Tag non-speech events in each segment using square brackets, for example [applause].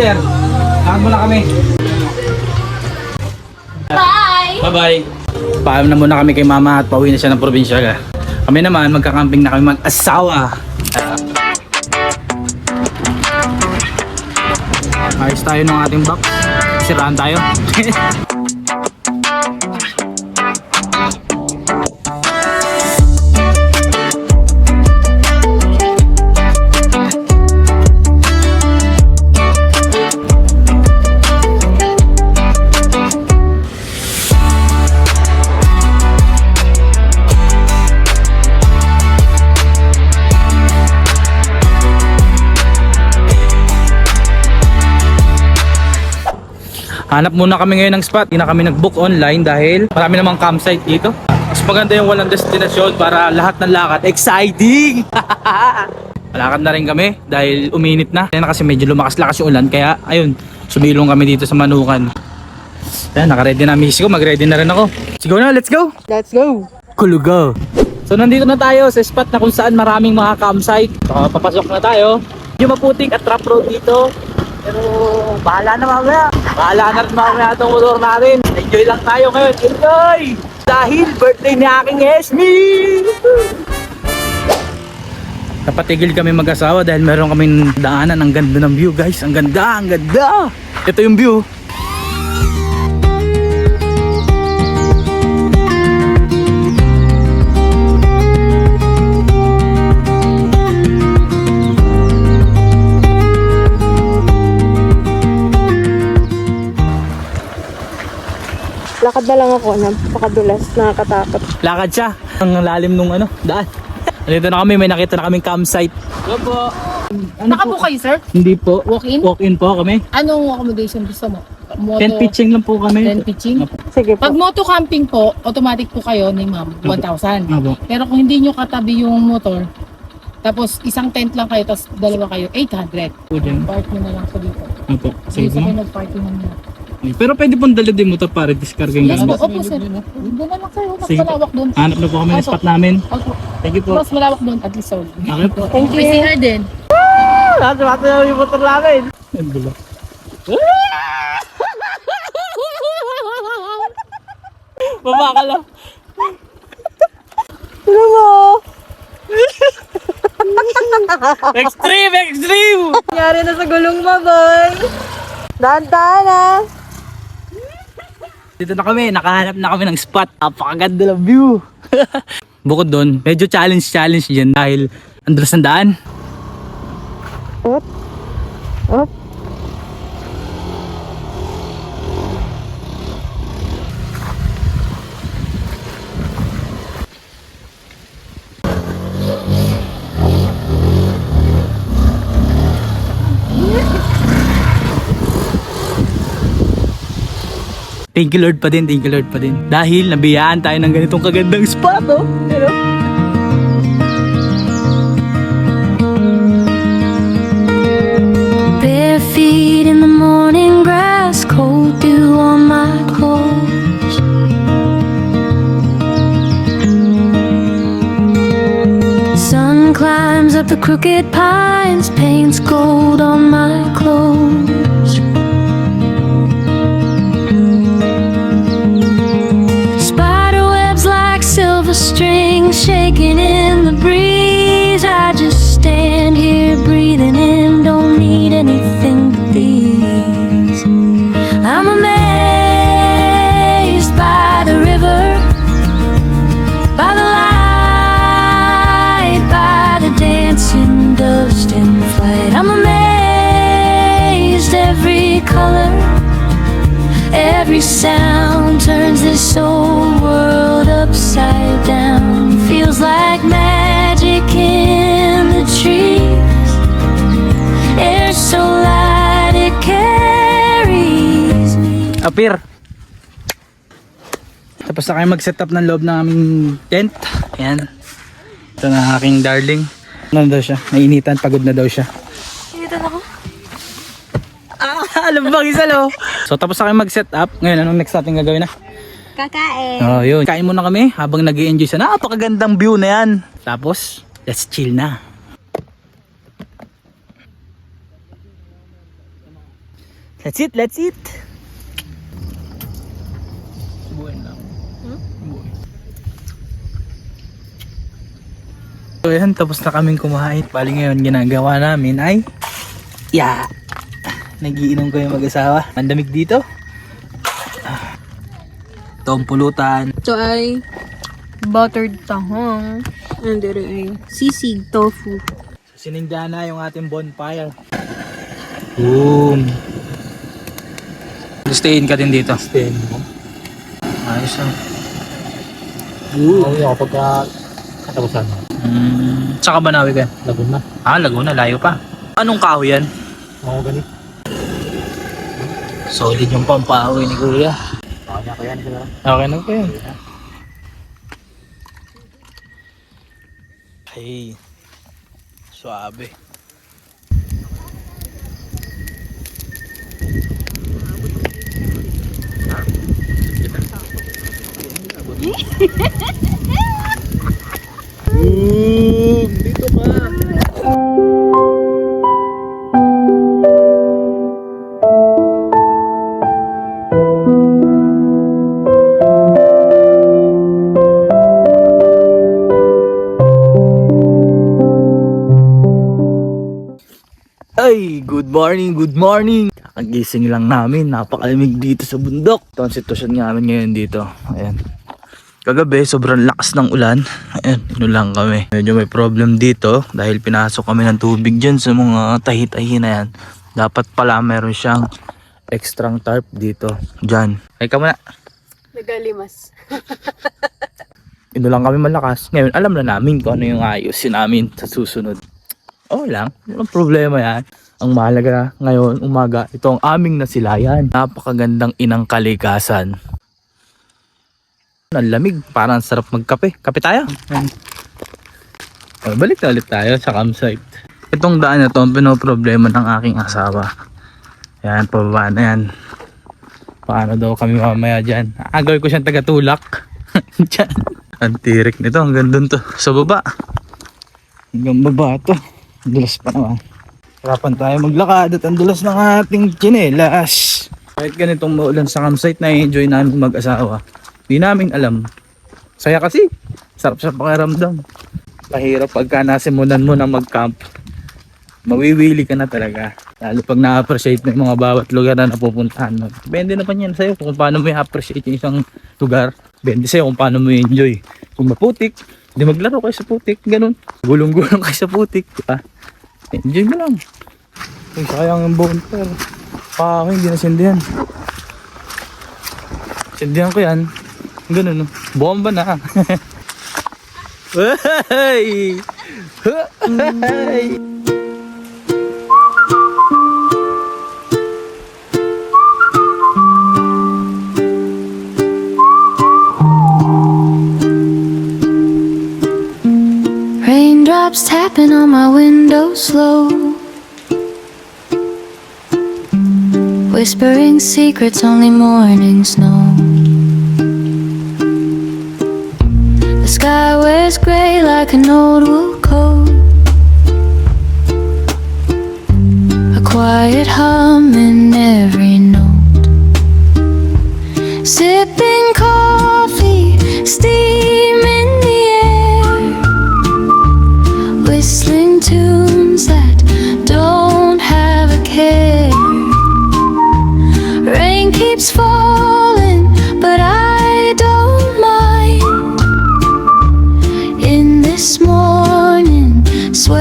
Commander, lakad muna kami. Bye! Bye-bye. Paalam na muna kami kay mama at pauwi na siya ng probinsya. Kami naman, magkakamping na kami mag-asawa. Ayos tayo ng ating box. Siraan tayo. [laughs] Hanap muna kami ngayon ng spot. Hindi na kami nag-book online dahil marami namang campsite dito. Mas maganda yung walang destinasyon para lahat ng lakad exciting! [laughs] Malakad na rin kami dahil uminit na. Kaya na kasi medyo lumakas-lakas yung ulan kaya ayun, sumilong kami dito sa Manukan. Ayan, nakaready na miss ko. Mag-ready na rin ako. Sige na, let's go! Let's go! Kulugo! So nandito na tayo sa spot na kung saan maraming mga campsite. So, papasok na tayo. Yung maputik at trap road dito. Pero bahala na mamaya. Bahala na rin mamaya itong motor natin. Enjoy lang tayo ngayon. Enjoy! Dahil birthday ni aking Esme! Napatigil kami mag-asawa dahil meron kaming daanan. Ang ganda ng view guys. Ang ganda, ang ganda! Ito yung view. Na lang ako, napakadulas, nakakatakot. Lakad siya. Ang lalim nung ano, daan. Dito na kami, may nakita na kaming campsite. Hello po. Ano Nakabook kayo, sir? Hindi po. Walk-in? Walk-in po kami. Anong accommodation gusto mo? Moto, Tent pitching lang po kami. Tent pitching? Sige po. Pag moto camping po, automatic po kayo ni ma'am, 1,000. Apo. Pero kung hindi nyo katabi yung motor, tapos isang tent lang kayo, tapos dalawa kayo, 800. Po dyan. Park nyo na lang po dito. Apo. Sige, Sige sa kayo po. nag-parking na nyo. Pero pwede pong dala din mo to para discard yung Yes po, opo sir. Doon na lang kayo, mas Sige po. malawak doon. Hanap na po kami ng Opo. spot namin. Opo, Thank you po. mas malawak doon, at least solid. Okay po. Thank May you. CR din. Lahat na yung motor namin. Ang gulo. Baba ka lang. Ano mo? Extreme! Extreme! Nangyari na sa gulong mo, boy. Dahan-dahan ah. Dito na kami, nakahanap na kami ng spot. Napakaganda ng view. [laughs] Bukod doon, medyo challenge-challenge dyan dahil ang dulas ng daan. Up. Up. Thank you Lord pa din, thank you Lord pa din. Dahil nabiyaan tayo ng ganitong kagandang spot, oh. You know? Bare feet in the morning grass, cold dew on my clothes. Sun climbs up the crooked pines, paints gold on my clothes. Color. Every sound turns this whole world upside down. Feels like magic in the trees. Air so light it carries me. Apir. Tapos na kayo mag-set up ng loob ng aming tent. Ayan. Ito na aking darling. Ano daw siya? Nainitan, pagod na daw siya. Initan ako. Ah, alam mo isa lo. So tapos na kayo mag-set up. Ngayon, anong next natin gagawin na? Kakain. Oh, yun. Kain muna kami habang nag enjoy sa napakagandang view na yan. Tapos, let's chill na. Let's eat, let's eat. Subuhin lang. Subuhin. So yan, tapos na kaming kumain. Bali ngayon, ginagawa namin ay... Yeah! Nagiinom ko yung mag-asawa. Ang damig dito. Ito ang pulutan. Ito ay buttered tahong. And ito ay sisig tofu. Sininda na yung ating bonfire. Boom! Stayin ka din dito. Stay mo. Ayos ah. Oo, yung kapag uh, katapusan. Mm, saka ba nawi ka? Lagun na. Ah, Laguna, layo pa. Anong kahoy yan? Mga ganit. Solid yung pampahoy ni Kuya. Okay na po yun. Hey. Suabe. Boom! [laughs] Ay, good morning, good morning. Kakagising lang namin, napakalamig dito sa bundok. Ito ang sitwasyon namin ngayon dito. Ayan. Kagabi, sobrang lakas ng ulan. Ayan, inulang kami. Medyo may problem dito dahil pinasok kami ng tubig dyan sa mga tahi-tahi na yan. Dapat pala meron siyang extra tarp dito. Dyan. Ay ka muna. Nagalimas. Inulang kami malakas. Ngayon, alam na namin kung ano yung ayusin namin sa susunod. Oo lang, walang problema yan. Ang mahalaga ngayon, umaga, ito ang aming nasilayan. Napakagandang inang kalikasan. Ang lamig, parang sarap magkape. Kape tayo. Oh, balik na ulit tayo sa campsite. Itong daan na to, ang pinoproblema ng aking asawa. Yan, pababa na yan. Paano daw kami mamaya dyan? Agawin ko siyang tagatulak. [laughs] dyan. Ang tirik nito, hanggang dun to. Sa baba. Hanggang baba to. Dulas pa naman. Harapan tayo maglakad at ang dulas ng ating chinelas. Kahit ganitong maulan sa campsite na enjoy namin mag-asawa. Di namin alam. Saya kasi. Sarap sa pakiramdam. Mahirap pagka nasimulan mo na mag-camp. Mawiwili ka na talaga. Lalo pag na-appreciate mo yung mga bawat lugar na napupuntahan mo. Depende naman yan sa'yo kung paano mo i-appreciate yung isang lugar. Depende sa'yo kung paano mo i-enjoy. Kung maputik, hindi maglaro kayo sa putik. Ganun. Gulong-gulong kayo sa putik. Diba? Enjoy mo lang. Kung sayang yung bonfire. Pa ako hindi nasindihan. Sindihan ko yan. Ganun no. Bomba na. [laughs] Hey! Hey! Tapping on my window slow. Whispering secrets only mornings know. The sky wears gray like an old wool coat. A quiet hum Rain keeps falling, but I don't mind. In this morning sway,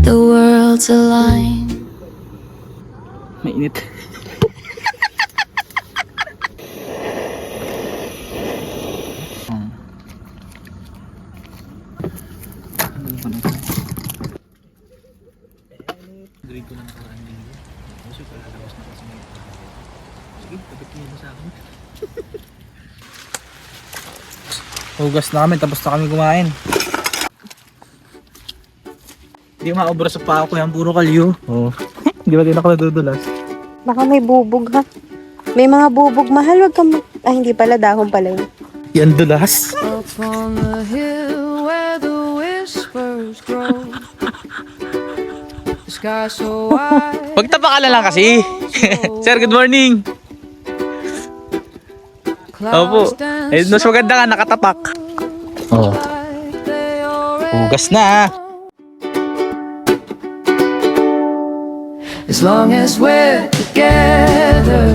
the world's aligned. Mainit. Grade ko lang parang linggo. Kasi palalabas na kasi ngayon. Sige, tabitin mo sa akin. [laughs] Hugas na kami, tapos na kami kumain. Hindi maobra sa paa ko yan, puro kalyo. Oo. Oh. [laughs] Hindi ba din ako nadudulas? Baka may bubog ha. May mga bubog mahal. Wag kang... mag- Ah, hindi pala. Dahon pala yun. Yan dulas. Up on the hill Magtapa ka na lang kasi. [laughs] Sir, good morning. Opo. Eh, mas maganda nga, nakatapak. Oh, They already hugas na. As long as we're together,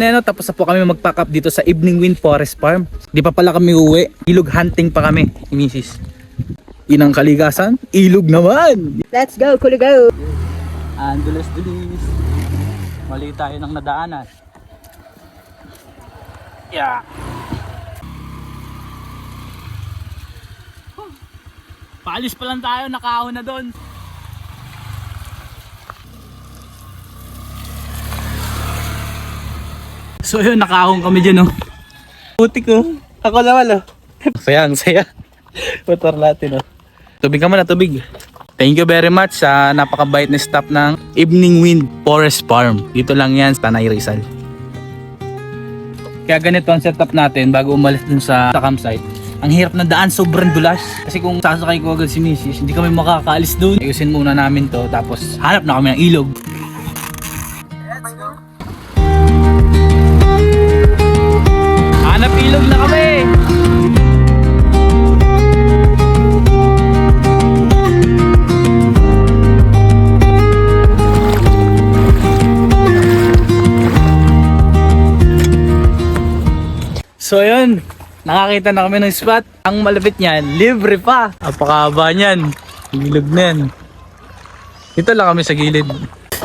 Ano tapos na po kami mag-pack up dito sa Evening Wind Forest Farm. Di pa pala kami uwi. Ilog hunting pa kami, ni Mrs. Inang kaligasan, ilog naman. Let's go, kuligaw! Andulas dulis. Mali tayo ng nadaanan. Yeah. Paalis pa lang tayo, nakahon na doon. So yun, nakahon kami dyan oh. Puti ko. Ako naman oh. Saya, ang saya. Motor natin oh. Tubig ka muna, tubig. Thank you very much sa napakabait na staff ng Evening Wind Forest Farm. Dito lang yan sa Tanay Rizal. Kaya ganito ang setup natin bago umalis dun sa, sa campsite. Ang hirap na daan, sobrang dulas. Kasi kung sasakay ko agad si Mrs., hindi kami makakaalis dun. Ayusin muna namin to, tapos hanap na kami ng ilog. So yun, nakakita na kami ng spot. Ang malapit niyan, libre pa. Apakaba niyan. Ilog na yan. Dito lang kami sa gilid.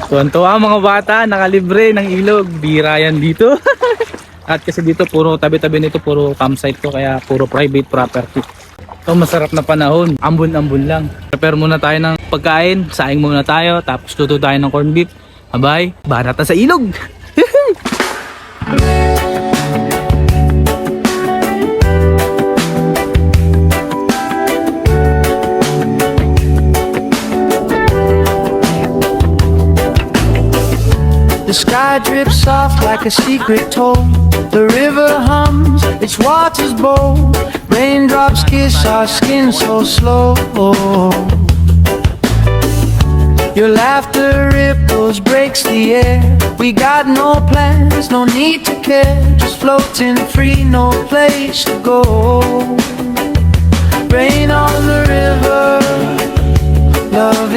Tuwan-tuwa mga bata, nakalibre ng ilog. Bira yan dito. [laughs] At kasi dito puro tabi-tabi nito puro campsite to kaya puro private property. Ito masarap na panahon, ambon-ambon lang. Prepare muna tayo ng pagkain, saing muna tayo, tapos luto tayo ng corned beef. Abay, barata sa ilog. [laughs] sky drips soft like a secret toll. The river hums, its waters bold. Raindrops kiss our skin so slow. Your laughter ripples, breaks the air. We got no plans, no need to care. Just floating free, no place to go. Rain on the river, love